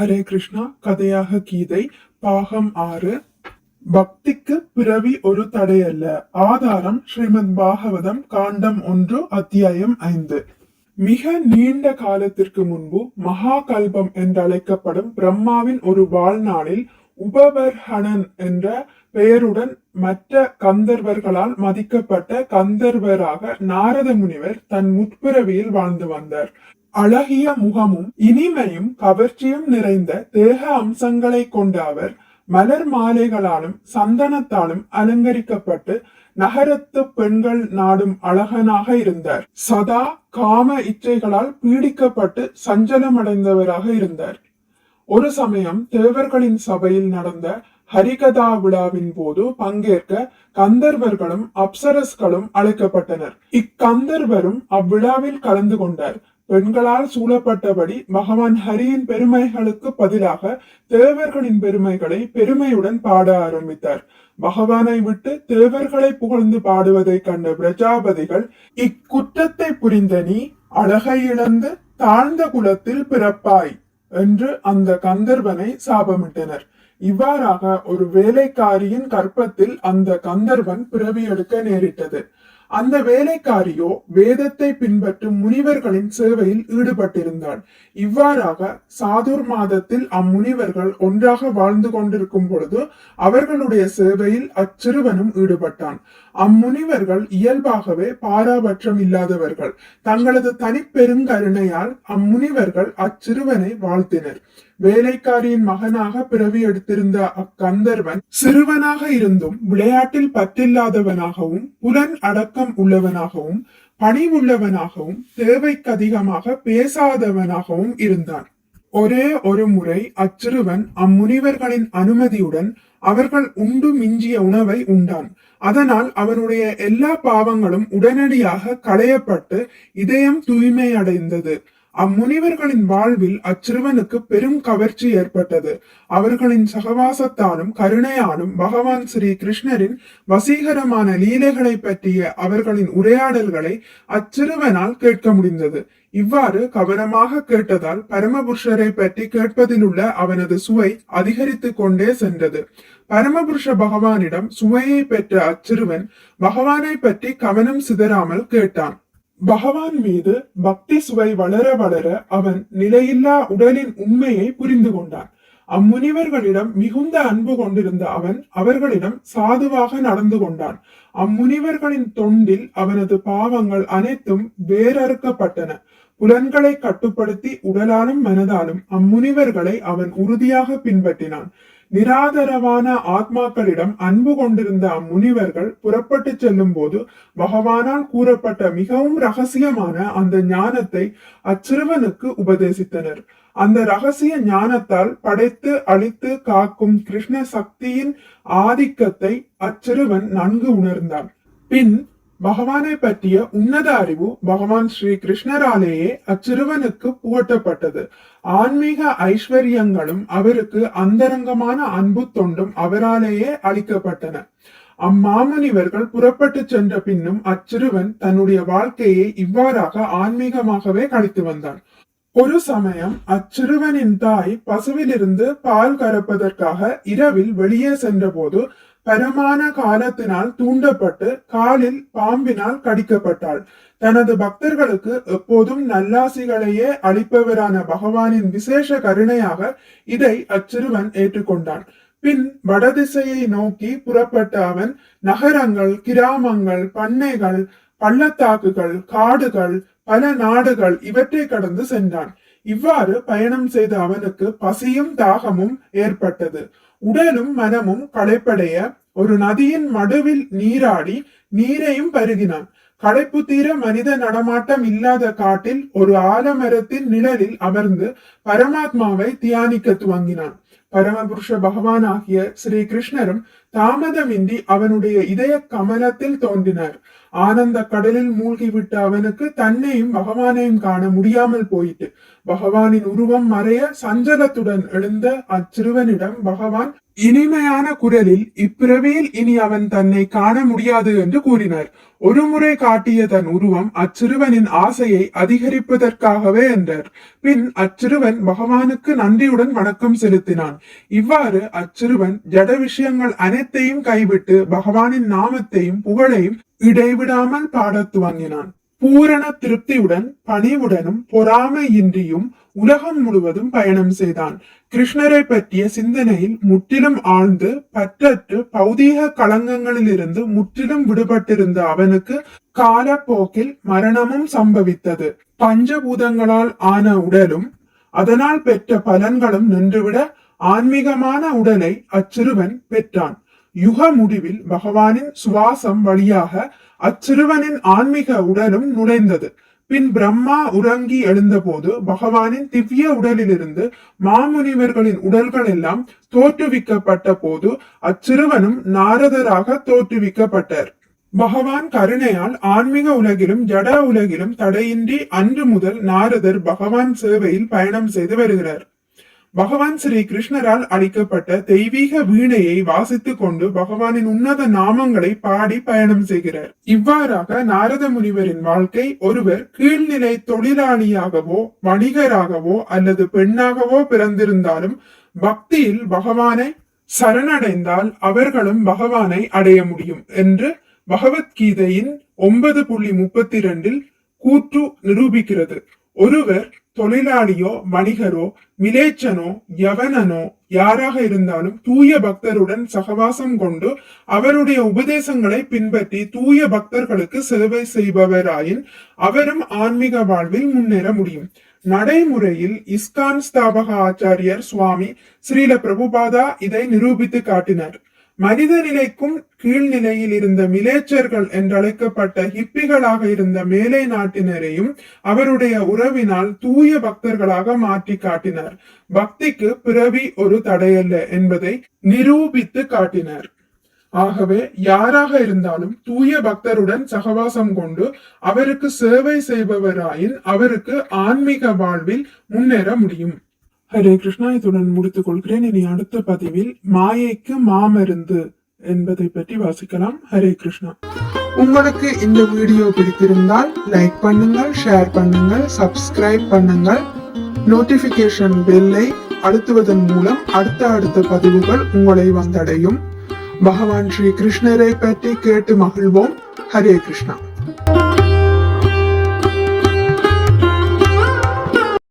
ஹரே கிருஷ்ணா கதையாக கீதை பாகம் ஆறு. பக்திக்கு பிறவி ஒரு தடையல்ல. ஆதாரம் ஸ்ரீமத் பாகவதம் காண்டம் ஒன்று அத்தியாயம் ஐந்து. மிக நீண்ட காலத்திற்கு முன்பு மகாகல்பம் என்றழைக்கப்படும் பிரம்மாவின் ஒரு வாழ்நாளில் உபவர்ஹணன் என்ற பெயருடன் மற்ற கந்தர்வர்களால் மதிக்கப்பட்ட கந்தர்வராக நாரத முனிவர் தன் முற்பிறவியில் வாழ்ந்து வந்தார். அழகிய முகமும் இனிமையும் கவர்ச்சியும் நிறைந்த தேக அம்சங்களை கொண்ட அவர் மலர் மாலைகளாலும் சந்தனத்தாலும் அலங்கரிக்கப்பட்டு நகரத்து பெண்கள் நாடும் அழகனாக இருந்தார். சதா காம இச்சைகளால் பீடிக்கப்பட்டு சஞ்சலமடைந்தவராக இருந்தார். ஒரு சமயம் தேவர்களின் சபையில் நடந்த ஹரிகதா விழாவின் போது பங்கேற்க கந்தர்வர்களும் அப்சரஸ்களும் அழைக்கப்பட்டனர். இக்கந்தர்வரும் அவ்விழாவில் கலந்து கொண்டார். பெண்களால் சூழப்பட்டபடி பகவான் ஹரியின் பெருமைகளுக்கு பதிலாக தேவர்களின் பெருமைகளை பெருமையுடன் பாட ஆரம்பித்தார். பகவானை விட்டு தேவர்களை புகழ்ந்து பாடுவதை கண்ட பிரஜாபதிகள் இக்குற்றத்தை புரிந்த நீ அழகை இழந்து தாழ்ந்த குலத்தில் பிறப்பாய் என்று அந்த கந்தர்வனை சாபமிட்டனர். இவ்வாறாக ஒரு வேலைக்காரியின் கற்பத்தில் அந்த கந்தர்வன் பிறவி எடுக்க நேரிட்டது. அந்த வேலைக்காரியோ வேதத்தை பின்பற்றும் முனிவர்களின் சேவையில் ஈடுபட்டிருந்தாள். இவ்வாறாக சாதுர் மாதத்தில் அம்முனிவர்கள் ஒன்றாக வாழ்ந்து கொண்டிருக்கும் பொழுது அவர்களுடைய சேவையில் அச்சிறுவனும் ஈடுபட்டான். அம்முனிவர்கள் இயல்பாகவே பாராபட்சம் இல்லாதவர்கள். தங்களது தனிப்பெருங்கருணையால் அம்முனிவர்கள் அச்சிறுவனை வாழ்த்தினர். வேலைக்காரியின் மகனாக பிறவி எடுத்திருந்த அக்கந்தர்வன் சிறுவனாக இருந்தும் விளையாட்டில் பற்றில்லாதவனாகவும் புலன் அடக்கம் உள்ளவனாகவும் பணிவுள்ளவனாகவும் தேவைக்கு அதிகமாக பேசாதவனாகவும் இருந்தான். ஒரே ஒரு முறை அச்சிறுவன் அம்முனிவர்களின் அனுமதியுடன் அவர்கள் உண்டு மிஞ்சிய உணவை உண்டான். அதனால் அவனுடைய எல்லா பாவங்களும் உடனடியாக களையப்பட்டு இதயம் தூய்மையடைந்தது. அம்முனிவர்களின் வாழ்வில் அச்சிறுவனுக்கு பெரும் கவர்ச்சி ஏற்பட்டது. அவர்களின் சகவாசத்தாலும் கருணையாலும் பகவான் ஸ்ரீ கிருஷ்ணரின் வசீகரமான லீலைகளை பற்றிய அவர்களின் உரையாடல்களை அச்சிறுவனால் கேட்க முடிந்தது. இவ்வாறு கவனமாக கேட்டதால் பரமபுருஷரை பற்றி கேட்பதிலுள்ள அவனது சுவை அதிகரித்து கொண்டே சென்றது. பரமபுருஷ பகவானிடம் சுவையை பெற்ற அச்சிறுவன் பகவானை பற்றி கவனம் சிதறாமல் கேட்டான். பகவான் மீது பக்தி சுவை வளர வளர அவன் நிலையில்லா உடலின் உண்மையை புரிந்து கொண்டான். அம்முனிவர்களிடம் மிகுந்த அன்பு கொண்டிருந்த அவன் அவர்களிடம் சாதுவாக நடந்து கொண்டான். அம்முனிவர்களின் தொண்டில் அவனது பாவங்கள் அனைத்தும் வேறறுக்கப்பட்டன புலன்களை கட்டுப்படுத்தி உடலாலும் மனதாலும் அம்முனிவர்களை அவன் உறுதியாக பின்பற்றினான். நிராதரவான ஆத்மாக்களிடம் அன்பு கொண்டிருந்த அம்முனிவர்கள் புறப்பட்டு செல்லும் போது பகவானால் கூறப்பட்ட மிகவும் ரகசியமான அந்த ஞானத்தை அச்சிறுவனுக்கு உபதேசித்தனர். அந்த ரகசிய ஞானத்தால் படைத்து அழித்து காக்கும் கிருஷ்ண சக்தியின் ஆதிக்கத்தை அச்சிறுவன் நன்கு உணர்ந்தான். பின் பகவானை பற்றிய உன்னத அறிவு பகவான் ஸ்ரீ கிருஷ்ணராலேயே அச்சிறுவனுக்கு புகட்டப்பட்டது. ஆன்மீக ஐஸ்வர்யங்களும் அவருக்கு அந்தரங்கமான அன்பு தொண்டும் அவராலேயே அளிக்கப்பட்டன. அம்மாமுனிவர்கள் புறப்பட்டு சென்ற பின்னும் அச்சிறுவன் தன்னுடைய வாழ்க்கையை இவ்வாறாக ஆன்மீகமாகவே கழித்து வந்தான். ஒரு சமயம் அச்சிறுவனின் தாய் பசுவிலிருந்து பால் கறப்பதற்காக இரவில் வெளியே சென்றபோது பரமான காலத்தினால் தூண்டப்பட்டு காலில் பாம்பினால் கடிக்கப்பட்டாள். தனது பக்தர்களுக்கு எப்போதும் நல்லாசிகளையே அளிப்பவரான பகவானின் விசேஷ கருணையாக இதை அச்சிறுவன் ஏற்றுக்கொண்டான். பின் வடதிசையை நோக்கி புறப்பட்ட அவன் நகரங்கள் கிராமங்கள் பண்ணைகள் பள்ளத்தாக்குகள் காடுகள் பல நாடுகள் இவற்றை கடந்து சென்றான். இவ்வாறு பயணம் செய்த அவனுக்கு பசியும் தாகமும் ஏற்பட்டது. உடலும் மனமும் களைப்படைய ஒரு நதியின் மடுவில் நீராடி நீரையும் பருகினான். களைப்பு தீர மனித நடமாட்டம் இல்லாத காட்டில் ஒரு ஆலமரத்தின் நிழலில் அமர்ந்து பரமாத்மாவை தியானிக்க துவங்கினான். பரமபுருஷ பகவான் ஆகிய ஸ்ரீ கிருஷ்ணரும் தாமதமின்றி அவனுடைய இதய கமலத்தில் தோன்றினார். ஆனந்த கடலில் மூழ்கிவிட்ட அவனுக்கு தன்னையும் பகவானையும் காண முடியாமல் போயிட்டு பகவானின் உருவம் மறைய சஞ்சலத்துடன் எழுந்த அச்சிறுவனிடம் பகவான் இனிமையான குரலில் இப்பிறவியில் இனி அவன் தன்னை காண முடியாது என்று கூறினார். ஒருமுறை காட்டிய தன் உருவம் அச்சிறுவனின் ஆசையை அதிகரிப்பதற்காகவே என்றார். பின் அச்சிறுவன் பகவானுக்கு நன்றியுடன் வணக்கம் செலுத்தினான். இவ்வாறு அச்சிறுவன் ஜட விஷயங்கள் அனைத்தையும் கைவிட்டு பகவானின் நாமத்தையும் புகழையும் இடைவிடாமல் பாடத் துவங்கினான் பூரண திருப்தியுடன் பணிவுடனும் பொறாமையின்றியும் உலகம் முழுவதும் பயணம் செய்தான். கிருஷ்ணரை பற்றிய சிந்தனையில் முற்றிலும் ஆழ்ந்து பற்றற்று பௌதீக களங்கங்களிலிருந்து முற்றிலும் விடுபட்டிருந்த அவனுக்கு காலப்போக்கில் மரணமும் சம்பவித்தது. பஞ்சபூதங்களால் ஆன உடலும் அதனால் பெற்ற பலன்களும் நின்றுவிட ஆன்மீகமான உடலை அச்சிறுவன் பெற்றான். யுக முடிவில் பகவானின் சுவாசம் வழியாக அச்சிறுவனின் ஆன்மீக உடலும் நுழைந்தது. பின் பிரம்மா உறங்கி எழுந்தபோது பகவானின் திவ்ய உடலிலிருந்து மாமுனிவர்களின் உடல்கள் எல்லாம் தோற்றுவிக்கப்பட்ட போது அச்சிறுவனும் நாரதராக தோற்றுவிக்கப்பட்டார். பகவான் கருணையால் ஆன்மீக உலகிலும் ஜட உலகிலும் தடையின்றி அன்று முதல் நாரதர் பகவான் சேவையில் பயணம் செய்து வருகிறார். பகவான் ஸ்ரீ கிருஷ்ணரால் அளிக்கப்பட்ட தெய்வீக வீணையை வாசித்துக் கொண்டு பகவானின் உன்னத நாமங்களை பாடி பயணம் செய்கிறார். இவ்வாறாக நாரத முனிவரின் வாழ்க்கை ஒருவர் கீழ்நிலை தொழிலாளியாகவோ வணிகராகவோ அல்லது பெண்ணாகவோ பிறந்திருந்தாலும் பக்தியில் பகவானை சரணடைந்தால் அவர்களும் பகவானை அடைய முடியும் என்று பகவத்கீதையின் ஒன்பது புள்ளி முப்பத்தி இரண்டில் கூற்று நிரூபிக்கிறது. ஒருவர் தொழிலாளியோ வணிகரோ மிலேச்சனோ யவனனோ யாராக இருந்தாலும் தூய பக்தருடன் சகவாசம் கொண்டு அவருடைய உபதேசங்களை பின்பற்றி தூய பக்தர்களுக்கு சேவை செய்பவராயின் அவரும் ஆன்மீக வாழ்வில் முன்னேற முடியும். நடைமுறையில் இஸ்கான் ஸ்தாபக ஆச்சாரியர் சுவாமி ஸ்ரீல பிரபுபாதா இதை நிரூபித்து காட்டினார். மனித நிலைக்கும் கீழ்நிலையில் இருந்த மிலேச்சர்கள் என்றழைக்கப்பட்ட ஹிப்பிகளாக இருந்த மேலை நாட்டினரையும் அவருடைய உறவினால் தூய பக்தர்களாக மாற்றி காட்டினார். பக்திக்கு பிறவி ஒரு தடையல்ல என்பதை நிரூபித்து காட்டினார். ஆகவே யாராக இருந்தாலும் தூய பக்தருடன் சகவாசம் கொண்டு அவருக்கு சேவை செய்பவராயின் அவருக்கு ஆன்மீக வாழ்வில் முன்னேற முடியும். ஹரே கிருஷ்ணா இத்துடன் முடித்துக் கொள்கிறேன் இனி அடுத்த பதிவில் மாயைக்கு மாமருந்து என்பதை பற்றி வாசிக்கலாம். ஹரே கிருஷ்ணா. உங்களுக்கு இந்த வீடியோ பிடித்திருந்தால் லைக் பண்ணுங்கள் ஷேர் பண்ணுங்கள் சப்ஸ்கிரைப் பண்ணுங்கள். நோட்டிபிகேஷன் பெல்லை அழுத்துவதன் மூலம் அடுத்த அடுத்த பதிவுகள் உங்களை வந்தடையும். பகவான் ஸ்ரீ கிருஷ்ணரை பற்றி கேட்டு மகிழ்வோம். ஹரே கிருஷ்ணா.